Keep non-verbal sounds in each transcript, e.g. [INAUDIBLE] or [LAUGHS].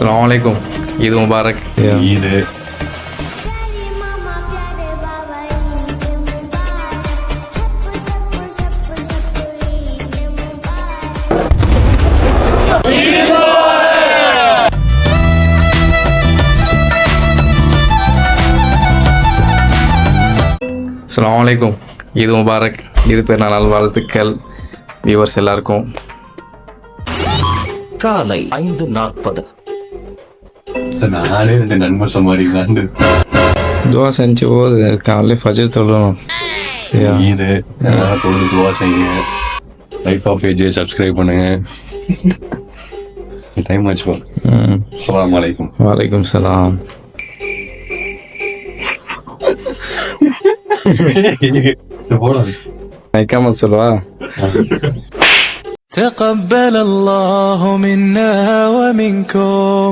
அலாமலைக்கும் இது முபாரக். இது அலாமலைக்கும் இது முபாரக். இது பேர் நாள் வாழ்த்துக்கள். வியூவர்ஸ் எல்லாருக்கும். காலை ஐந்து நாற்பது. நானே ரெண்டு நண்பர் சமாளிக்கலாண்டு துவா செஞ்சு போது காலையில் ஃபஜர் ஈது அதனால தொடர்ந்து துவா செய்யுங்க. லைக் ஆஃப் பேஜ் சப்ஸ்கிரைப் பண்ணுங்க. டைம் ஆச்சுப்பா ம். அஸ்ஸலாமு அலைக்கும். வலைக்கும் சலாம். [LAUGHS] போடாது. நிக்காமல் சொல்லுவா. تقبل الله منا ومنكم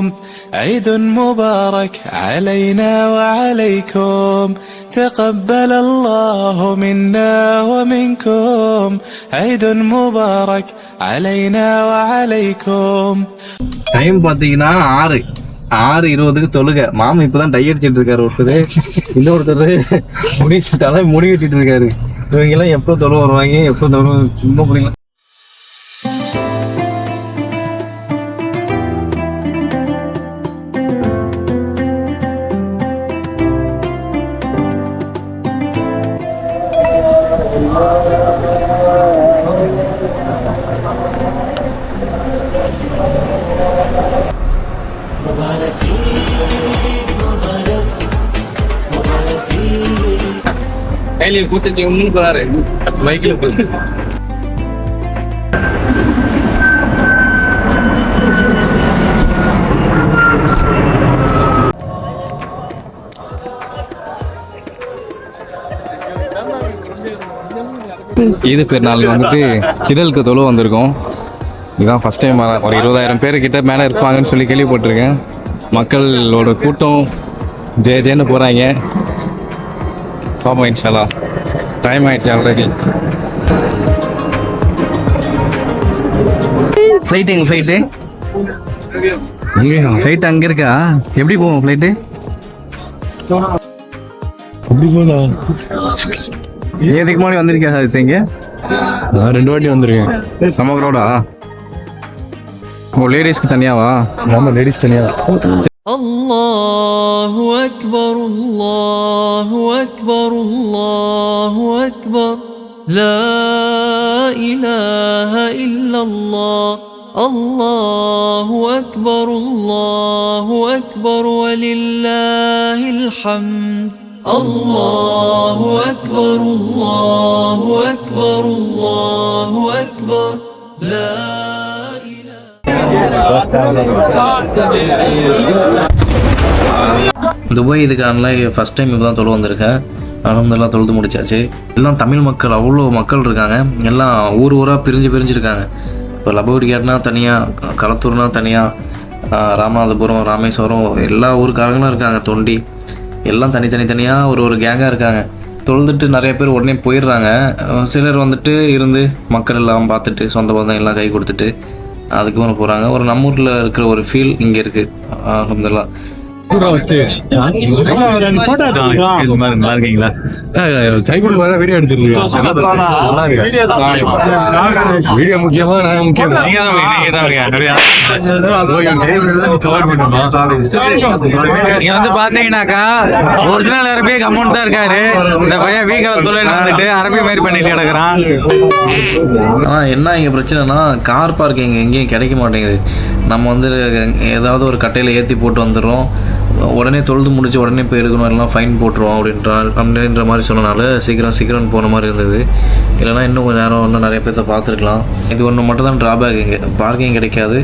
عيد مبارك علينا وعليكم تقبل الله منا ومنكم عيد مبارك علينا وعليكم டைம் பார்த்தீங்கன்னா ஆறு ஆறு இருபதுக்கு தொழுக மாமா இப்பதான் டை அடிச்சிட்டு இருக்காரு ஒருத்தர் இன்னொருத்தர் முடி தலை முடி வெட்டிட்டு இருக்காரு இவங்க எல்லாம் எப்போ தொழு வருவாங்க எப்போ தொழு சும்மா பிடிக்கல கையில கூட்டத்தை ஒண்ணு போறாரு மைக்கில் போகுது ஈது பெருநாள் வந்துட்டு திடலுக்கு தொழு வந்திருக்கோம். இதுதான் ஃபர்ஸ்ட் டைம் ஒரு இருபதாயிரம் பேர் கிட்ட மேலே இருப்பாங்கன்னு சொல்லி கேள்விப்பட்டிருக்கேன். மக்களோட கூட்டம் ஜே ஜேன்னு போகிறாங்க பாப்போம் இன்ஷால்லா டைம் ஆயிடுச்சு ஆல்ரெடி ஃப்ளைட் எங்க ஃப்ளைட்டு ஃப்ளைட் அங்கே இருக்கா? எப்படி போவோம் ஃப்ளைட்டு அப்படி போதா ஏதுக்கு முன்னாடி வந்திருக்கா சார் இங்கே நான் ரெண்டு வாட்டி வந்திருக்கேன். சமக்ரோடா ஓ லேடிஸ்க்கு தனியாவா ஆமா லேடிஸ் தனியா الله أكبر الله أكبر الله أكبر لا إله إلا الله الله أكبر الله أكبر ولله الحمد الله أكبر الله أكبر الله أكبر لا إله துபாய் இதுக்கானலாம் ஃபஸ்ட் டைம் இப்போ தான் தொழு வந்திருக்கேன். அலமதுல்லா தொழுது முடிச்சாச்சு. எல்லாம் தமிழ் மக்கள் அவ்வளோ மக்கள் இருக்காங்க. எல்லாம் ஊர் ஊராக பிரிஞ்சு பிரிஞ்சிருக்காங்க. இப்போ லபோடி கேட்னா தனியாக களத்தூர்னா தனியாக ராமநாதபுரம் ராமேஸ்வரம் எல்லா ஊருக்காரங்களும் இருக்காங்க தொண்டி. எல்லாம் தனித்தனித்தனியாக தனியாக ஒரு ஒரு கேங்காக இருக்காங்க. தொழுதுட்டு நிறைய பேர் உடனே போயிடுறாங்க. சிலர் வந்துட்டு இருந்து மக்கள் எல்லாம் பார்த்துட்டு சொந்த பந்தம் எல்லாம் கை கொடுத்துட்டு அதுக்கு போகிறாங்க ஒரு நம்ம ஊரில் இருக்கிற ஒரு ஃபீல் இங்கே இருக்குது அலமதுல்லா வீடியோ முக்கியமா நான் முக்கியமா நீங்க வந்து பாத்தீங்கன்னாக்கா ஒரிஜினல் அரபியே கம்மௌண்ட் தான் இருக்காரு இந்த பையன் வீ காலத்துல வந்துட்டு அரபி மாதிரி பண்ணிட்டு கிடக்குறான் என்ன இங்கே பிரச்சனைனா கார் பார்க்கிங் எங்கேயும் கிடைக்க மாட்டேங்குது நம்ம வந்து ஏதாவது ஒரு கட்டையில் ஏற்றி போட்டு வந்துடுறோம் உடனே தொழுது முடிச்சு உடனே போயிருக்கணும் எல்லாம் ஃபைன் போட்டுருவோம் அப்படின்றால் அப்படின்ற மாதிரி சொன்னனால சீக்கிரம் சீக்கிரம் போன மாதிரி இருந்தது. இல்லைனா இன்னும் கொஞ்சம் நேரம் இன்னும் நிறைய பேர்த்த பார்த்துருக்கலாம். இது ஒன்று மட்டும் தான் ட்ராபேக் இங்கே. பார்க்கிங் கிடைக்காது.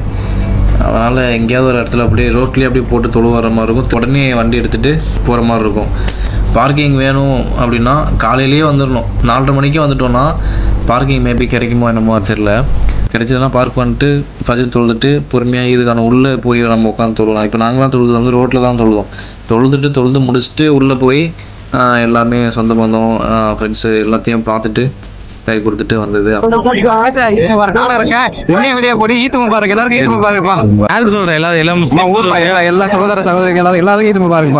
அதனால் எங்கேயாவது ஒரு இடத்துல அப்படியே ரோட்லேயே அப்படியே போட்டு தொழு வர மாதிரி இருக்கும். உடனே வண்டி எடுத்துகிட்டு போகிற மாதிரி இருக்கும். பார்க்கிங் வேணும் அப்படின்னா காலையிலேயே வந்துடணும் நாலரை மணிக்கே வந்துட்டோன்னா பார்க்கிங் மேபி கிடைக்குமோ என்னமோ தெரில கிடைச்சதெல்லாம் பார்க் பண்ணிட்டு ஃபஜர் தொழுதுட்டு பொறுமையாக இதுக்கான உள்ளே போய் நம்ம உட்காந்து தொழுலாம் இப்போ நாங்களாம் தொழுது வந்து ரோட்டில் தான் தொழுவோம் தொழுதுட்டு தொழுது முடிச்சுட்டு உள்ளே போய் எல்லாமே சொந்த பந்தம் ஃப்ரெண்ட்ஸு எல்லாத்தையும் பார்த்துட்டு கை கொடுத்துட்டு வந்தது. யாருக்கு சொல்ற? எல்லாரும் எல்லாம் எல்லா சகோதர சகோதரிகள் எல்லாரும் முபாரக்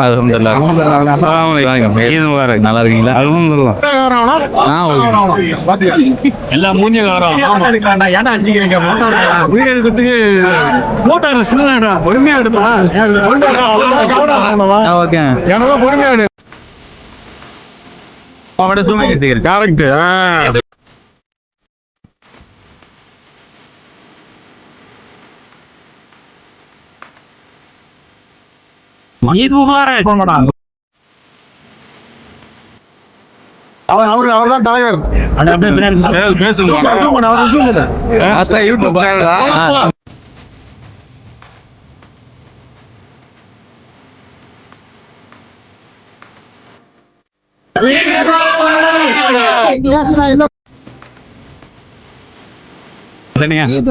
ஈத் முபாரக் நல்லா இருக்கீங்களா? எல்லாம் மூஞ்சி வரோம் ஓகே. அவட தூங்க எடுத்துக்கிறேன் ஈத்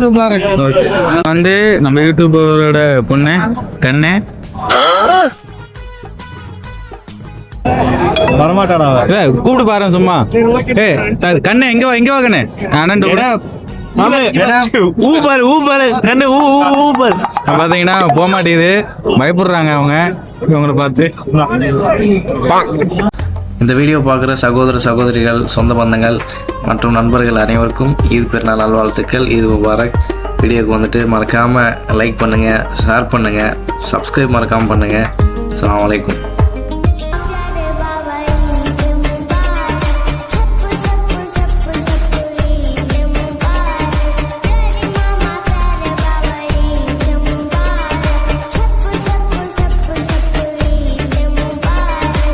முபாரக் வந்து நம்ம யூடியூபரோட பொண்ணு கண்ணு. கூப்பிட்டு பாரு சும்மா. ஏ கண்ணு எங்க வா எங்க வா கண்ணு. அண்ணன் ஊப்பாரு ஊப்பாரு கண்ணு ஊ ஊ ஊப்பாரு பாத்தீங்கன்னா போக மாட்டேங்குது. பயப்படுறாங்க அவங்க. இவங்கள பார்த்து. இந்த வீடியோ பார்க்குற சகோதர சகோதரிகள் சொந்த பந்தங்கள் மற்றும் நண்பர்கள் அனைவருக்கும் ஈத் பெருநாள் நல்வாழ்த்துக்கள். ஈத் முபாரக். வீடியோக்கு வந்துட்டு மறக்காமல் லைக் பண்ணுங்கள் ஷேர் பண்ணுங்கள் சப்ஸ்கிரைப் மறக்காமல் பண்ணுங்கள் அலாம் அலைக்கும்.